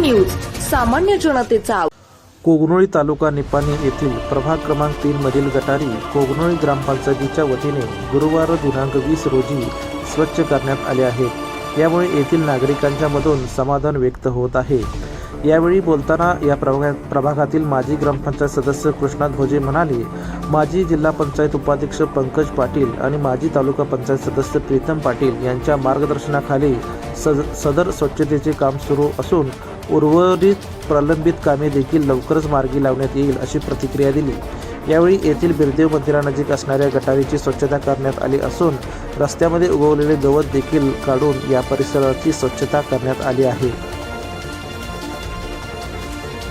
सामान्य जनतेचा कोगनोळी तालुका निपाणी येथील प्रभाग क्रमांक तीन मधील गटारी कोगनोळी ग्रामपंचायतीच्या वतीने गुरुवार दिनांक वीस रोजी स्वच्छ करण्यात आले आहेत यामुळे येथील नागरिकांच्या मधून समाधान व्यक्त होत आहे. यावेळी बोलताना या प्रभागा प्रभागातील माजी ग्रामपंचायत सदस्य कृष्णा धोजे म्हणाले माजी जिल्हा पंचायत उपाध्यक्ष पंकज पाटील आणि माजी तालुका पंचायत सदस्य प्रीतम पाटील यांच्या मार्गदर्शनाखाली सद सदर स्वच्छतेचे काम सुरू असून उर्वरित प्रलंबित कामे देखील लवकरच मार्गी लावण्यात येईल अशी प्रतिक्रिया दिली. यावेळी येथील बिरदेव मंदिरानजीक असणाऱ्या गटारीची स्वच्छता करण्यात आली असून रस्त्यामध्ये उगवलेले गवत देखील काढून या परिसराची स्वच्छता करण्यात आली आहे.